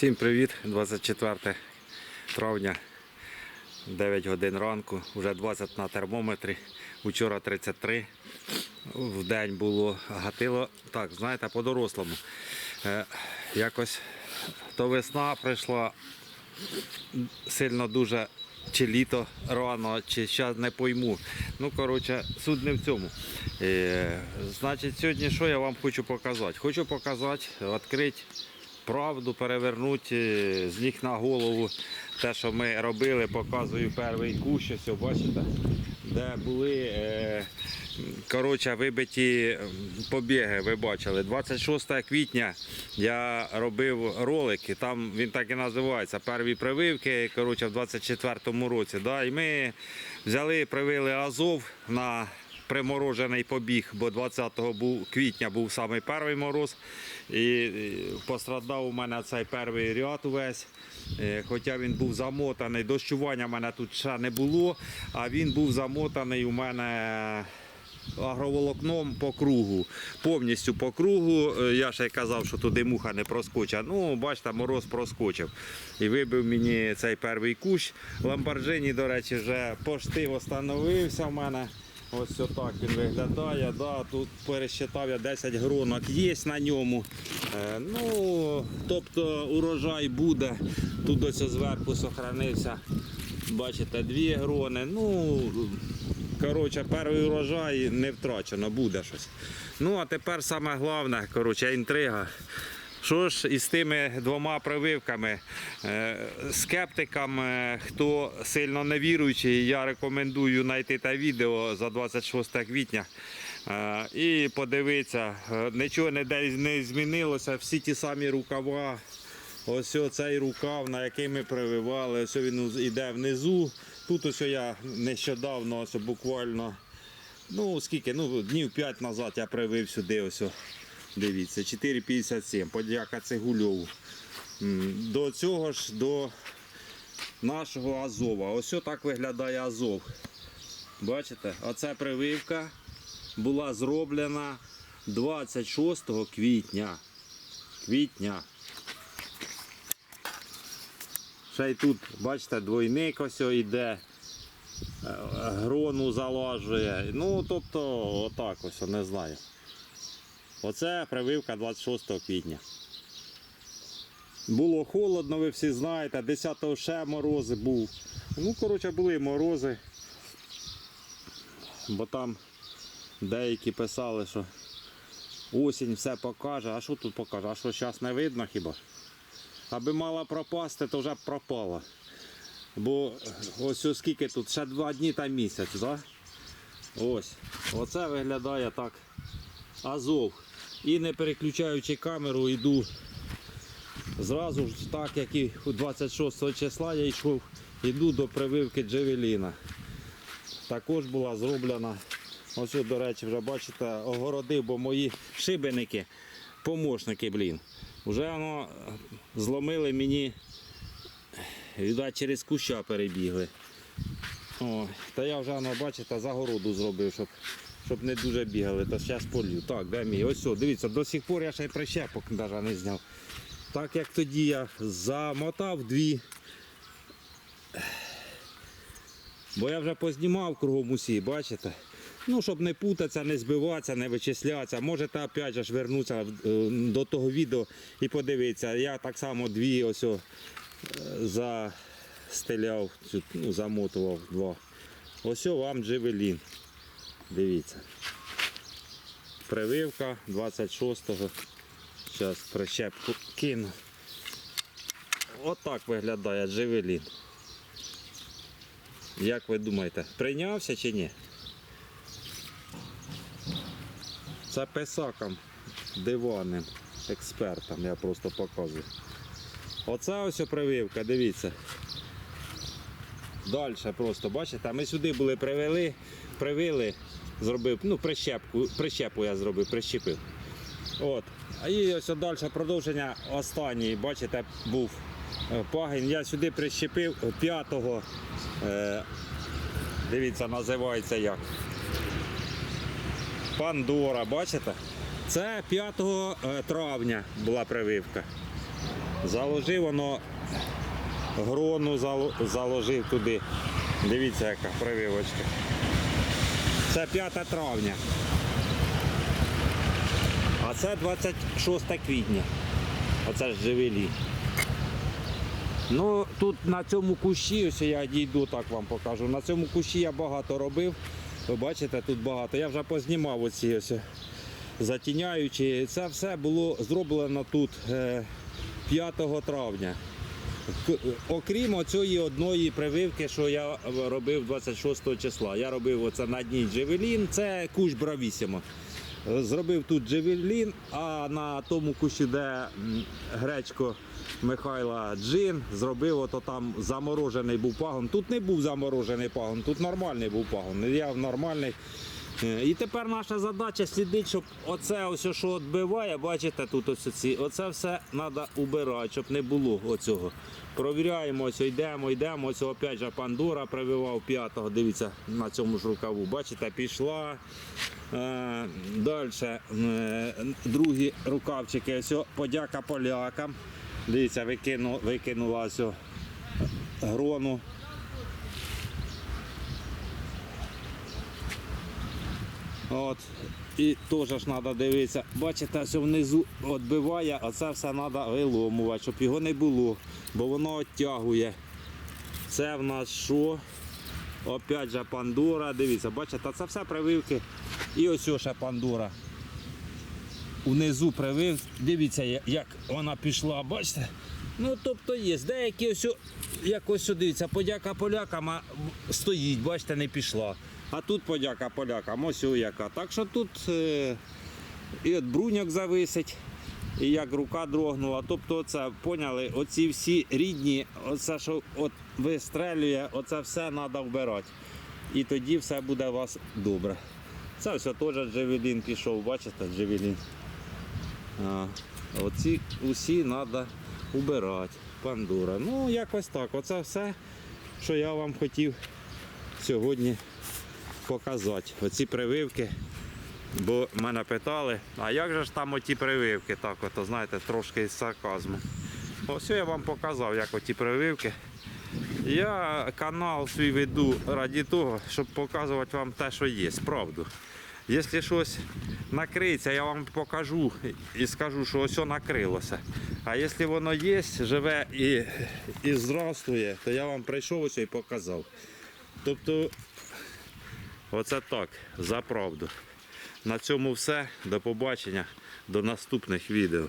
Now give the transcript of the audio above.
Всім привіт! 24 травня, 9 годин ранку, вже 20 на термометрі. Вчора 33 в день було, гатило, так, знаєте, по-дорослому. Е, якось то весна прийшла сильно дуже чи літо рано, чи зараз не пойму. Ну, коротше, суть не в цьому. Е, значить, сьогодні що я вам хочу показати? Хочу показати, відкрити правду, перевернути е, з ніг на голову те, що ми робили, показую перший кущ, ось бачите, де були. Е, Коротше, вибиті побіги, ви бачили. 26 квітня я робив ролик, і там він так і називається. Перві прививки коротше, в 24-му році. Да? І ми взяли, привили Азов на приморожений побіг, бо 20 був, квітня був самий перший мороз. І пострадав у мене цей перший ряд увесь. Е, Хоча він був замотаний, дощування в мене тут ще не було, а він був замотаний у мене агроволокном по кругу. Повністю по кругу. Е, Я ще казав, що туди муха не проскочить. Ну, бачите, мороз проскочив. І вибив мені цей перший кущ. Ламборджині, до речі, вже пошти встановився в мене. Ось отак він виглядає. Да, тут пересчитав я 10 гронок є на ньому. Е, ну, тобто урожай буде. Тут ось зверху сохранився. Бачите, дві грони. Ну, коротше, перший урожай не втрачено, буде щось. Ну, а тепер саме головне, коротше, інтрига. Що ж із тими двома прививками? Е, Скептикам, е, хто сильно не віруючий, я рекомендую знайти те відео за 26 квітня. Е, І подивитися, нічого не змінилося, всі ті самі рукава. Ось цей рукав, на який ми прививали, ось він йде внизу. Тут ось я нещодавно, ось буквально, ну скільки, ну днів 5 назад я привив сюди. Ось, дивіться, 4,57, подяка Цегульову. До цього ж до нашого Азова. Ось так виглядає Азов. Бачите, оця прививка була зроблена 26 квітня. Квітня. Ще й тут, бачите, двойник ось йде, е, грону залажує. Ну, тобто, отак ось, не знаю. Оце прививка 26 квітня. Було холодно, ви всі знаєте, 10-го ще морози був. Ну, коротше, були морози. Бо там деякі писали, що осінь все покаже. А що тут покаже? А що зараз не видно хіба? Аби мала пропасти, то вже б пропала. Бо ось оскільки тут ще два дні та місяць, да? Ось. Оце виглядає так. Азов. І не переключаючи камеру, йду зразу ж так, як і 26 числа я йшов, йду до прививки Джевеліна. Також була зроблена. Ось, до речі, вже бачите, огородив, бо мої шибеники, помощники, блін. Вже воно зломили мені, відать, через куща перебігли. О, та я вже, воно, бачите, загороду зробив, щоб, щоб не дуже бігали. То зараз полю. Так, де мій? Ось, о, дивіться, до сих пор я ще й прищепок навіть не зняв. Так як тоді я замотав дві. Бо я вже познімав кругом усі, бачите? Ну, щоб не путатися, не збиватися, не вичислятися. Можете опять же вернутися е, до того відео і подивитися. Я так само дві ось о, е, застеляв, ну, замотував два. Ось о вам джевелін. Дивіться. Прививка 26-го. Зараз прищепку кину. Отак виглядає джевелін. Як ви думаєте, прийнявся чи ні? Це писакам диванним експертам, я просто показую. Оце ось прививка, дивіться. Далі просто, бачите, ми сюди були привели, привили, зробив, ну, прищепку, прищепу я зробив, прищепив. От. І ось далі продовження останній, бачите, був е, пагін. Я сюди прищепив 5-го, е, дивіться, називається як. Пандора, бачите? Це 5 е, травня була прививка. Заложив воно грону заложив туди. Дивіться, яка прививочка. Це 5 травня. А це 26 квітня. Оце ж живелі. Ну, тут на цьому кущі, ось я дійду, так вам покажу. На цьому кущі я багато робив. Ви бачите, тут багато. Я вже познімав оці ось затіняючі. Це все було зроблено тут е, 5 травня. К- Окрім цієї одної прививки, що я робив 26 числа. Я робив оце на дні Джевелін, це кущ Бравісімо. Зробив тут Джевелін, а на тому кущі, де гречко Михайла Джин, зробив ото там заморожений був пагон. Тут не був заморожений пагон, тут нормальний був пагон. Я нормальний. Е, І тепер наша задача слідити, щоб оце ось що відбиває, бачите, тут ось ці, оце все треба убирати, щоб не було оцього. Провіряємо, ось йдемо, йдемо. Ось опять же Пандора прививав п'ятого. Дивіться на цьому ж рукаву. Бачите, пішла. Е, Далі е, другі рукавчики. Ось подяка полякам. Дивіться, викину, викинула ось грону. От. І теж ж треба дивитися. Бачите, що внизу відбиває, а це все треба виломувати, щоб його не було, бо воно відтягує. Це в нас що? Опять же пандора. Дивіться, бачите, це все прививки. І ось ще пандора. Внизу привив. Дивіться, як вона пішла, бачите? Ну, тобто є. Деякі ось, як ось дивіться, подяка полякам а стоїть, бачите, не пішла. А тут подяка полякам, ось о яка. Так що тут е, і от бруньок зависить, і як рука дрогнула. Тобто, це поняли, оці всі рідні, оце, що от вистрелює, оце все треба вбирати. І тоді все буде у вас добре. Це все теж джевелін пішов, бачите, джевелін. А, оці усі треба убирати. Пандура. Ну, якось так. Оце все, що я вам хотів сьогодні показати. Оці прививки. Бо мене питали, а як же ж там оті прививки? Так, ото, знаєте, трошки із сарказму. Ось я вам показав, як оті прививки. Я канал свій веду раді того, щоб показувати вам те, що є, правду. Якщо щось накриється, я вам покажу і скажу, що ось накрилося. А якщо воно є, живе і, і зростує, то я вам прийшов ось і показав. Тобто, оце так, за правду. На цьому все. До побачення, до наступних відео.